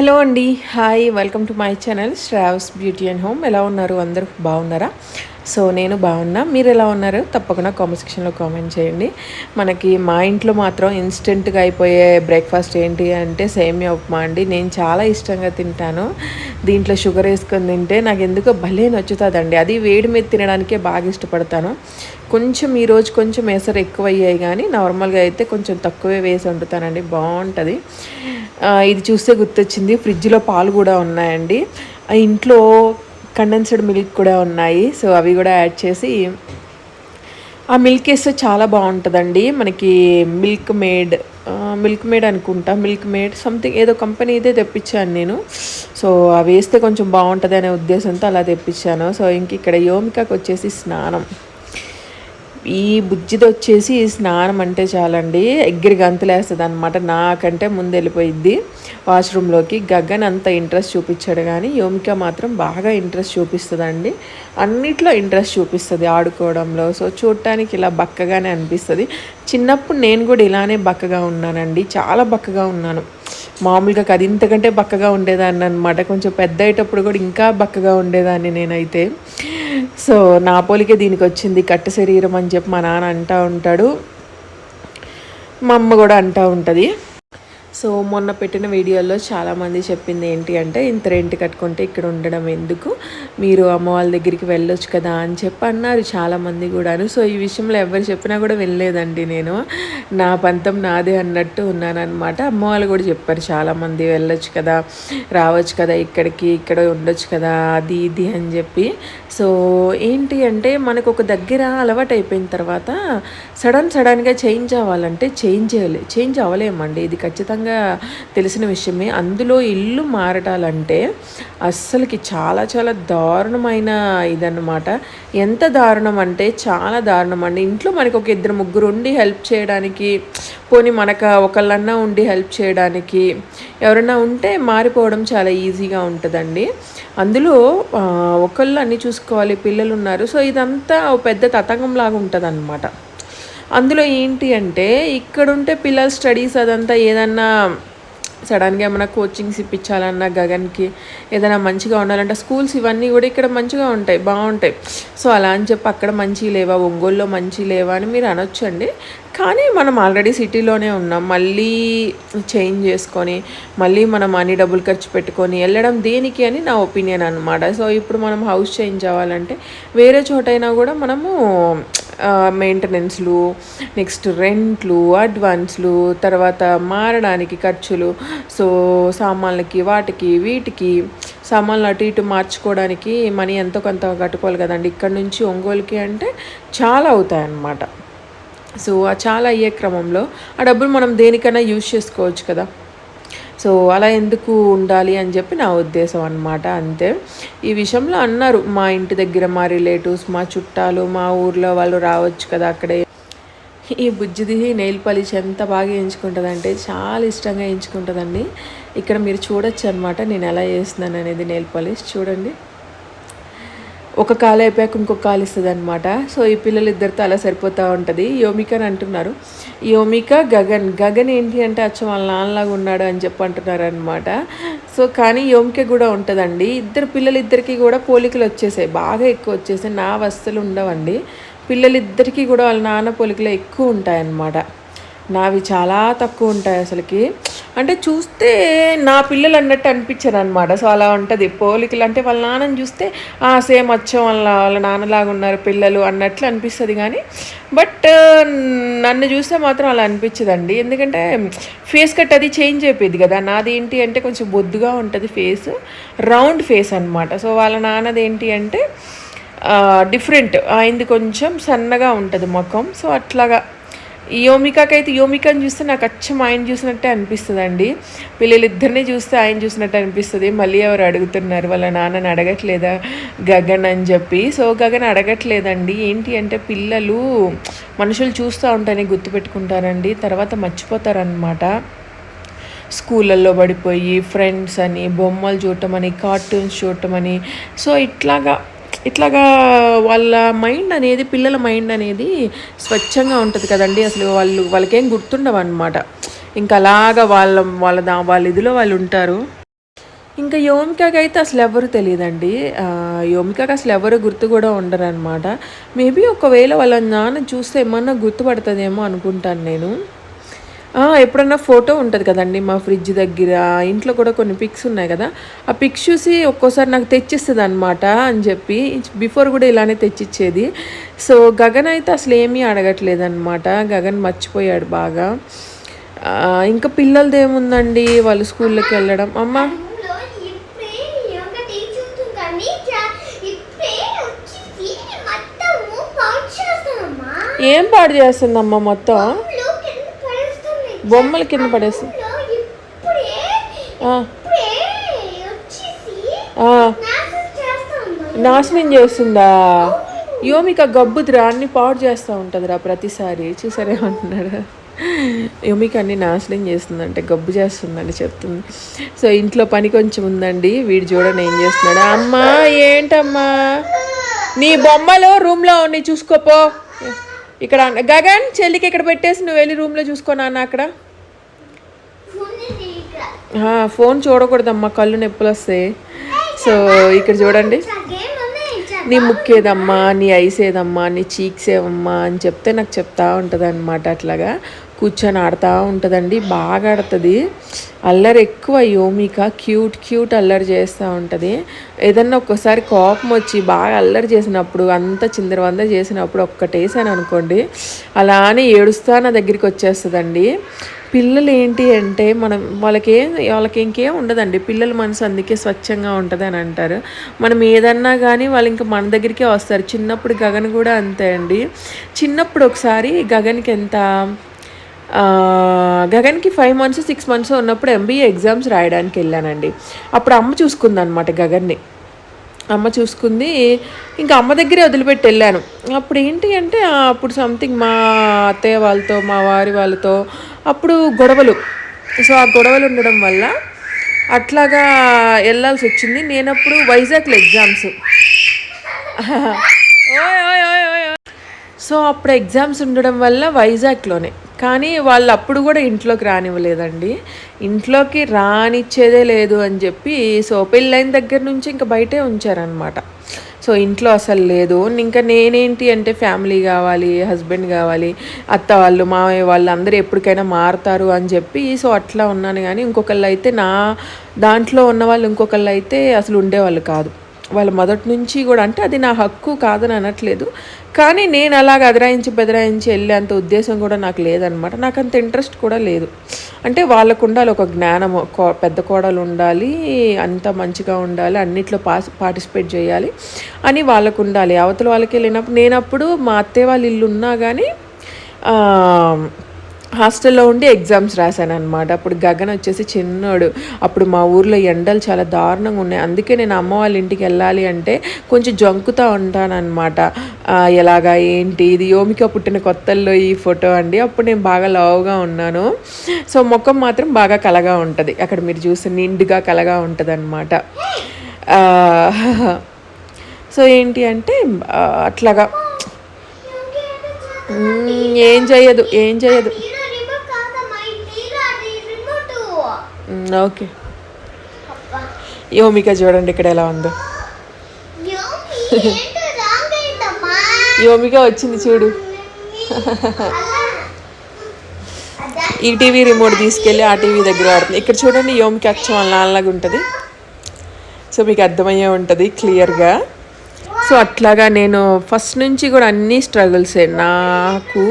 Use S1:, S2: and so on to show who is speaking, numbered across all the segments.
S1: Hello అండి hi welcome to my channel Shravs beauty and home. ఎలా ఉన్నారు? అందరూ బాగున్నారా? సో నేను బాగున్నా. మీరు ఎలా ఉన్నారు? తప్పకుండా కామెంట్ సెక్షన్లో కామెంట్ చేయండి. మనకి మా ఇంట్లో మాత్రం ఇన్స్టెంట్గా అయిపోయే బ్రేక్ఫాస్ట్ ఏంటి అంటే సేమియా ఉప్మా అండి. నేను చాలా ఇష్టంగా తింటాను. దీంట్లో షుగర్ వేసుకొని తింటే నాకు ఎందుకో భలే నచ్చుతుందండి. అది వేడి మీద తినడానికే బాగా ఇష్టపడతాను. కొంచెం ఈరోజు కొంచెం ఎసరు ఎక్కువ అయ్యాయి కానీ నార్మల్గా అయితే కొంచెం తక్కువే వేసి వండుతానండి. బాగుంటుంది. ఇది చూస్తే గుర్తొచ్చింది. ఫ్రిడ్జ్లో పాలు కూడా ఉన్నాయండి. ఇంట్లో కండెన్స్డ్ మిల్క్ కూడా ఉన్నాయి. సో అవి కూడా యాడ్ చేసి ఆ మిల్క్ వేస్తే చాలా బాగుంటుందండి. మనకి మిల్క్ మేడ్ మిల్క్ మేడ్ అనుకుంటా. మిల్క్ మేడ్ సంథింగ్ ఏదో కంపెనీ ఇదే తెప్పించాను నేను. సో అవి వేస్తే కొంచెం బాగుంటుంది అనే ఉద్దేశంతో అలా తెప్పించాను. సో ఇంక ఇక్కడ యోమికాకి వచ్చేసి స్నానం. ఈ బుజ్జిది వచ్చేసి స్నానం అంటే చాలండి. ఎగ్గిరి గంతులేస్తుంది అనమాట నాకంటే ముందు వెళ్ళిపోయిద్ది వాష్రూమ్లోకి. గగన్ అంత ఇంట్రెస్ట్ చూపించాడు కానీ యోమిక మాత్రం బాగా ఇంట్రెస్ట్ చూపిస్తుందండి. అన్నిట్లో ఇంట్రెస్ట్ చూపిస్తుంది ఆడుకోవడంలో. సో చూడటానికి ఇలా బక్కగానే అనిపిస్తుంది. చిన్నప్పుడు నేను కూడా ఇలానే బక్కగా ఉన్నానండి. చాలా బక్కగా ఉన్నాను. మామూలుగా అది ఇంతకంటే బక్కగా ఉండేదాన్ని అనమాట కొంచెం పెద్ద అయ్యేటప్పుడు కూడా ఇంకా బక్కగా ఉండేదాన్ని నేనైతే. సో నా పోలికే దీనికి వచ్చింది కట్ట శరీరం అని చెప్పి మా నాన్న అంటూ ఉంటాడు. మా అమ్మ కూడా అంటూ ఉంటుంది. సో మొన్న పెట్టిన వీడియోలో చాలామంది చెప్పింది ఏంటి అంటే ఇంత రెంట్ కట్టుకుంటే ఇక్కడ ఉండడం ఎందుకు? మీరు అమ్మ వాళ్ళ దగ్గరికి వెళ్ళొచ్చు కదా అని చెప్పి అన్నారు చాలామంది కూడాను. సో ఈ విషయంలో ఎవరు చెప్పినా కూడా వెళ్ళలేదండి నేను. నా పంతం నాదే అన్నట్టు ఉన్నానమాట అమ్మ వాళ్ళు కూడా చెప్పారు చాలామంది వెళ్ళొచ్చు కదా రావచ్చు కదా ఇక్కడికి ఇక్కడ ఉండొచ్చు కదా అది ఇది అని చెప్పి. సో ఏంటి అంటే మనకు ఒక దగ్గర అలవాటు అయిపోయిన తర్వాత సడన్ సడన్గా చేంజ్ అవ్వాలంటే చేంజ్ చేయాలి చేంజ్ అవ్వలేమండి. ఇది ఖచ్చితంగా ఖచ్చితంగా తెలిసిన విషయమే. అందులో ఇల్లు మారటాలంటే అస్సలకి చాలా చాలా దారుణమైన ఇదన్నమాట. ఎంత దారుణం అంటే చాలా దారుణం అండి ఇంట్లో మనకు ఒక ఇద్దరు ముగ్గురు ఉండి హెల్ప్ చేయడానికి పోనీ మనకు ఒకళ్ళన్నా ఉండి హెల్ప్ చేయడానికి ఎవరైనా ఉంటే మారిపోవడం చాలా ఈజీగా ఉంటుందండి. అందులో ఒకళ్ళు అన్నీ చూసుకోవాలి పిల్లలు ఉన్నారు సో ఇదంతా పెద్ద తతంగం లాగా ఉంటుంది అందులో ఏంటి అంటే ఇక్కడుంటే పిల్లల స్టడీస్ అదంతా ఏదన్నా సడన్గా ఏమైనా కోచింగ్స్ ఇప్పించాలన్నా గగన్కి ఏదైనా మంచిగా ఉండాలంటే స్కూల్స్ ఇవన్నీ కూడా ఇక్కడ మంచిగా ఉంటాయి బాగుంటాయి. సో అలా అని చెప్పి అక్కడ మంచి లేవా ఒంగోలులో మంచి లేవా అని మీరు అనొచ్చండి. కానీ మనం ఆల్రెడీ సిటీలోనే ఉన్నాం మళ్ళీ చేంజ్ చేసుకొని మళ్ళీ మనం మనీ డబ్బులు ఖర్చు పెట్టుకొని వెళ్ళడం దేనికి అని నా ఒపీనియన్ అనమాట సో ఇప్పుడు మనం హౌస్ చేంజ్ అవ్వాలంటే వేరే చోటైనా కూడా మనము మెయింటెనెన్స్లు నెక్స్ట్ రెంట్లు అడ్వాన్స్లు తర్వాత మారడానికి ఖర్చులు. సో సామాన్లకి వాటికి వీటికి సామాన్లు అటు ఇటు మార్చుకోవడానికి మనీ ఎంతో కొంత కట్టుకోవాలి కదండి. ఇక్కడ నుంచి ఒంగోలుకి అంటే చాలా అవుతాయన్నమాట. సో ఆ చాలా అయ్యే క్రమంలో ఆ డబ్బులు మనం దేనికైనా యూజ్ చేసుకోవచ్చు కదా. సో అలా ఎందుకు ఉండాలి అని చెప్పి నా ఉద్దేశం అనమాట అంతే. ఈ విషయంలో అన్నారు మా ఇంటి దగ్గర మా రిలేటివ్స్ మా చుట్టాలు మా ఊర్లో వాళ్ళు రావచ్చు కదా అక్కడే. ఈ బుజ్జిది నెయిల్ పాలిష్ ఎంత బాగా ఎంచుకుంటుందంటే చాలా ఇష్టంగా ఎంచుకుంటుందండి. ఇక్కడ మీరు చూడొచ్చు అనమాట నేను ఎలా చేస్తున్నాను అనేది నెయిల్ పాలిష్. చూడండి. ఒక కాలు అయిపోయాక ఇంకొక కాలు ఇస్తుంది అనమాట సో ఈ పిల్లలు ఇద్దరితో అలా సరిపోతూ ఉంటుంది. యోమిక అని అంటున్నారు. యోమిక గగన్. గగన్ ఏంటి అంటే అచ్చం వాళ్ళ నాన్నలాగా ఉన్నాడు అని చెప్పి అంటున్నారు అనమాట సో కానీ యోమిక కూడా ఉంటుందండి. ఇద్దరు పిల్లలిద్దరికీ కూడా పోలికలు వచ్చేసాయి. బాగా ఎక్కువ వచ్చేసాయి. నా వస్తువులు ఉండవండి. పిల్లలిద్దరికీ కూడా వాళ్ళ నాన్న పోలికలు ఎక్కువ ఉంటాయన్నమాట. నావి చాలా తక్కువ ఉంటాయి అసలుకి. అంటే చూస్తే నా పిల్లలు అన్నట్టు అనిపించారు అనమాట సో అలా ఉంటుంది. పోలికలు అంటే వాళ్ళ నాన్నని చూస్తే సేమ్ వచ్చాం వాళ్ళ వాళ్ళ నాన్నలాగా ఉన్నారు పిల్లలు అన్నట్లు అనిపిస్తుంది కానీ బట్ నన్ను చూస్తే మాత్రం అలా అనిపించదండి. ఎందుకంటే ఫేస్ కట్ అది చేంజ్ అయిపోయింది కదా. నాది ఏంటి అంటే కొంచెం బొద్దుగా ఉంటుంది ఫేస్ రౌండ్ ఫేస్ అనమాట సో వాళ్ళ నాన్నది ఏంటి అంటే డిఫరెంట్. ఆయనది కొంచెం సన్నగా ఉంటుంది ముఖం. సో అట్లాగా యోమికాకి అయితే యోమికని చూస్తే నాకు అచ్చం ఆయన చూసినట్టే అనిపిస్తుంది అండి పిల్లలిద్దరిని చూస్తే ఆయన చూసినట్టు అనిపిస్తుంది. మళ్ళీ ఎవరు అడుగుతున్నారు? వాళ్ళ నాన్నని అడగట్లేదా? గగన్ అని చెప్పి. సో గగన్ అడగట్లేదండి. ఏంటి అంటే పిల్లలు మనుషులు చూస్తూ ఉంటాయని గుర్తుపెట్టుకుంటారండి. తర్వాత మర్చిపోతారనమాట స్కూళ్ళల్లో పడిపోయి ఫ్రెండ్స్ అని బొమ్మలు చూడటం అని కార్టూన్స్ చూడటం అని సో ఇట్లాగా ఇట్లాగా వాళ్ళ మైండ్ అనేది పిల్లల మైండ్ అనేది స్వచ్ఛంగా ఉంటుంది కదండి. అసలు వాళ్ళు వాళ్ళకేం గుర్తుండవు అనమాట ఇంకా అలాగా వాళ్ళ వాళ్ళ వాళ్ళ ఇదిలో వాళ్ళు ఉంటారు. ఇంకా యోమికాకి అయితే అసలు ఎవరు తెలియదండి. ఆ, యోమికాకి అసలు ఎవరు గుర్తు కూడా ఉండరు అనమాట మేబీ ఒకవేళ వాళ్ళ నాన్న చూస్తే ఏమన్నా గుర్తుపడుతుందేమో అనుకుంటాను నేను. ఎప్పుడన్నా ఫోటో ఉంటుంది కదండి మా ఫ్రిడ్జ్ దగ్గర. ఇంట్లో కూడా కొన్ని పిక్స్ ఉన్నాయి కదా. ఆ పిక్స్ చూసి ఒక్కోసారి నాకు తెచ్చిస్తుంది అనమాట అని చెప్పి బిఫోర్ కూడా ఇలానే తెచ్చిచ్చేది. సో గగన్ అయితే అసలు ఏమీ అడగట్లేదు అనమాట గగన్ మర్చిపోయాడు బాగా. ఇంకా పిల్లలది ఏముందండి? వాళ్ళు స్కూల్లోకి వెళ్ళడం. అమ్మ. ఏం పాడు చేస్తుందమ్మా మొత్తం?
S2: బొమ్మలు కింద పడేస్తుంది
S1: ఆ,
S2: నాశనం
S1: చేస్తుందా? యోమిక గబ్బుదిరా అన్ని పాడు చేస్తూ ఉంటుందిరా ప్రతిసారి. చూసారే అంటున్నాడు యోమిక అన్ని నాశనం చేస్తుందంటే గబ్బు చేస్తుందని చెప్తుంది. సో ఇంట్లో పని కొంచెం ఉందండి. వీడు చూడని ఏం చేస్తున్నాడు. అమ్మా ఏంటమ్మా? నీ బొమ్మలు రూమ్లో ఉన్నాయి చూసుకోపో. ఇక్కడ గగన్ చెల్లికి ఇక్కడ పెట్టేసి నువ్వు వెళ్ళి రూమ్లో చూసుకో నాన్న అక్కడ. ఫోన్ చూడకూడదమ్మా కళ్ళు నొప్పులు వస్తాయి. సో ఇక్కడ చూడండి. నీ ముక్కు ఏదమ్మా నీ ఐస్ ఏదమ్మా నీ చీక్స్ ఏవమ్మా అని చెప్తే నాకు చెప్తా ఉంటుంది అనమాట అట్లాగా. కూర్చొని ఆడుతూ ఉంటుందండి బాగా ఆడుతుంది అల్లరి ఎక్కువ యోమిక క్యూట్ క్యూట్ అల్లరి చేస్తూ ఉంటుంది. ఏదన్నా ఒక్కసారి కోపం వచ్చి బాగా అల్లరి చేసినప్పుడు అంత చిందరవంద చేసినప్పుడు ఒక్కటేసాను అనుకోండి అలానే ఏడుస్తా నా దగ్గరికి వచ్చేస్తుందండి పిల్లలు ఏంటి అంటే మనం వాళ్ళకి ఏం వాళ్ళకి ఇంకేం ఉండదండి. పిల్లల మనసు అందుకే స్వచ్ఛంగా ఉంటుంది అని అంటారు మనం ఏదన్నా కానీ వాళ్ళు ఇంకా మన దగ్గరికే వస్తారు. చిన్నప్పుడు గగన్ కూడా అంతే అండి. చిన్నప్పుడు ఒకసారి గగన్కి ఎంత గగన్కి ఫైవ్ మంత్స్ సిక్స్ మంత్స్ ఉన్నప్పుడు ఎంబీఏ ఎగ్జామ్స్ రాయడానికి వెళ్ళానండి. అప్పుడు అమ్మ చూసుకుంది అనమాట గగన్ని. అమ్మ చూసుకుంది. ఇంకా అమ్మ దగ్గరే వదిలిపెట్టి వెళ్ళాను. అప్పుడు ఏంటి అంటే అప్పుడు సంథింగ్ మా అత్తయ్య వాళ్ళతో మా వారి వాళ్ళతో అప్పుడు గొడవలు. సో ఆ గొడవలు ఉండడం వల్ల అట్లాగా వెళ్ళాల్సి వచ్చింది. నేనప్పుడు వైజాగ్లో ఎగ్జామ్స్ ఓయ్ ఓయ్ ఓయ్ ఓయ్. సో అప్పుడు ఎగ్జామ్స్ ఉండడం వల్ల వైజాగ్లోనే. కానీ వాళ్ళు అప్పుడు కూడా ఇంట్లోకి రానివ్వలేదండి. ఇంట్లోకి రానిచ్చేదే లేదు అని చెప్పి సో లైన్ దగ్గర నుంచి ఇంకా బయటే ఉంచారనమాట సో ఇంట్లో అసలు లేదు. ఇంకా నేనేంటి అంటే ఫ్యామిలీ కావాలి హస్బెండ్ కావాలి అత్త వాళ్ళు మామయ్య వాళ్ళు అందరూ ఎప్పటికైనా మారుతారు అని చెప్పి సో అట్లా ఉన్నాను. కానీ ఇంకొకళ్ళు అయితే నా దాంట్లో ఉన్న వాళ్ళు ఇంకొకళ్ళు అయితే అసలు ఉండేవాళ్ళు కాదు. వాళ్ళ మొదటి నుంచి కూడా అంటే అది నా హక్కు కాదని అనట్లేదు. కానీ నేను అలాగ అదరాయించి బెదరాయించి వెళ్ళేంత ఉద్దేశం కూడా నాకు లేదనమాట. నాకు అంత ఇంట్రెస్ట్ కూడా లేదు. అంటే వాళ్ళకు ఉండాలి ఒక జ్ఞానం కో- పెద్ద కోడలు ఉండాలి అంత మంచిగా ఉండాలి అన్నిట్లో పాస్ పార్టిసిపేట్ చేయాలి అని వాళ్ళకు ఉండాలి. అవతల వాళ్ళకి వెళ్ళినప్పుడు నేనప్పుడు మా అత్తయ్య వాళ్ళ ఇల్లు ఉన్నా కానీ హాస్టల్లో ఉండి ఎగ్జామ్స్ రాశాను అనమాట అప్పుడు గగన్ వచ్చేసి చిన్నోడు. అప్పుడు మా ఊర్లో ఎండలు చాలా దారుణంగా ఉన్నాయి. అందుకే నేను అమ్మ వాళ్ళ ఇంటికి వెళ్ళాలి అంటే కొంచెం జంకుతూ ఉంటానన్నమాట. ఎలాగా ఏంటి? ఇది యోమిక పుట్టిన కొత్తల్లో ఈ ఫోటో అండి. అప్పుడు నేను బాగా లావుగా ఉన్నాను. సో ముఖం మాత్రం బాగా కలగా ఉంటుంది. అక్కడ మీరు చూస్తే నిండుగా కలగా ఉంటుంది అనమాట సో ఏంటి అంటే అట్లాగా. ఏం చేయదు ఏం చేయదు
S2: హీరో రిమోట్ కాదమ్మా ఈ హీరో అది రిమోట్
S1: మ్మ్, ఓకే. యోమిక చూడండి ఇక్కడ ఎలా ఉందో. యోమిక వచ్చింది చూడు. ఈ టీవీ రిమోట్ తీసుకెళ్ళి ఆ టీవీ దగ్గర ఆడుతుంది ఇక్కడ చూడండి యోమిక అచ్చం నాన్నలాగా ఉంటుంది. సో మీకు అర్థమయ్యే ఉంటుంది క్లియర్గా. సో అట్లాగా నేను ఫస్ట్ నుంచి కూడా అన్ని స్ట్రగుల్సే నాకు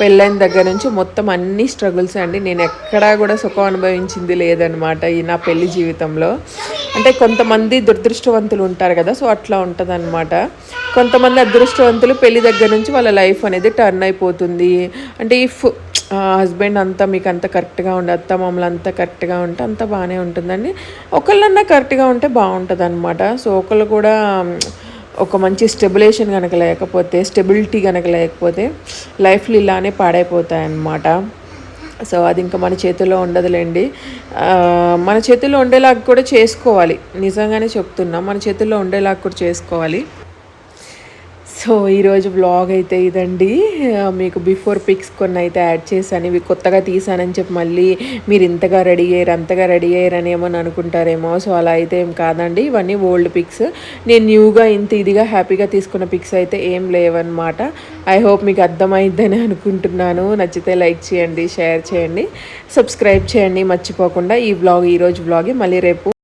S1: పెళ్ళైన దగ్గర నుంచి మొత్తం అన్ని స్ట్రగుల్స్ అండి. నేను ఎక్కడా కూడా సుఖం అనుభవించింది లేదనమాట ఈ నా పెళ్ళి జీవితంలో. అంటే కొంతమంది దురదృష్టవంతులు ఉంటారు కదా సో అట్లా ఉంటుంది కొంతమంది అదృష్టవంతులు పెళ్ళి దగ్గర నుంచి వాళ్ళ లైఫ్ అనేది టర్న్ అయిపోతుంది. అంటే ఇఫ్ హస్బెండ్ అంతా మీకు అంత కరెక్ట్గా ఉండే అత్త మామూలు అంతా కరెక్ట్గా ఉంటే అంతా బాగానే ఉంటుందండి. ఒకళ్ళన్నా కరెక్ట్గా ఉంటే బాగుంటుంది అనమాట సో ఒకళ్ళు కూడా ఒక మంచి స్టెబిలేషన్ కనుక లేకపోతే స్టెబిలిటీ కనుక లేకపోతే లైఫ్లు ఇలానే పాడైపోతాయి అన్నమాట సో అది ఇంకా మన చేతిలో ఉండదులేండి. మన చేతిలో ఉండేలాగా కూడా చేసుకోవాలి. నిజంగానే చెప్తున్నా మన చేతిలో ఉండేలాగా కూడా చేసుకోవాలి. సో ఈరోజు బ్లాగ్ అయితే ఇదండి. మీకు బిఫోర్ పిక్స్ కొన్ని అయితే యాడ్ చేశాను. ఇవి కొత్తగా తీసానని చెప్పి మళ్ళీ మీరు ఇంతగా రెడీ అయ్యారు అంతగా రెడీ అయ్యారని ఏమో అనుకుంటారేమో. సో అలా అయితే ఏం కాదండి. ఇవన్నీ ఓల్డ్ పిక్స్ నేను న్యూగా ఇంత ఇదిగా హ్యాపీగా తీసుకున్న పిక్స్ అయితే ఏం లేవన్నమాట. ఐ హోప్ మీకు అర్థమైందని అనుకుంటున్నాను. నచ్చితే లైక్ చేయండి షేర్ చేయండి సబ్స్క్రైబ్ చేయండి. మర్చిపోకుండా ఈ బ్లాగ్ ఈరోజు బ్లాగే మళ్ళీ రేపు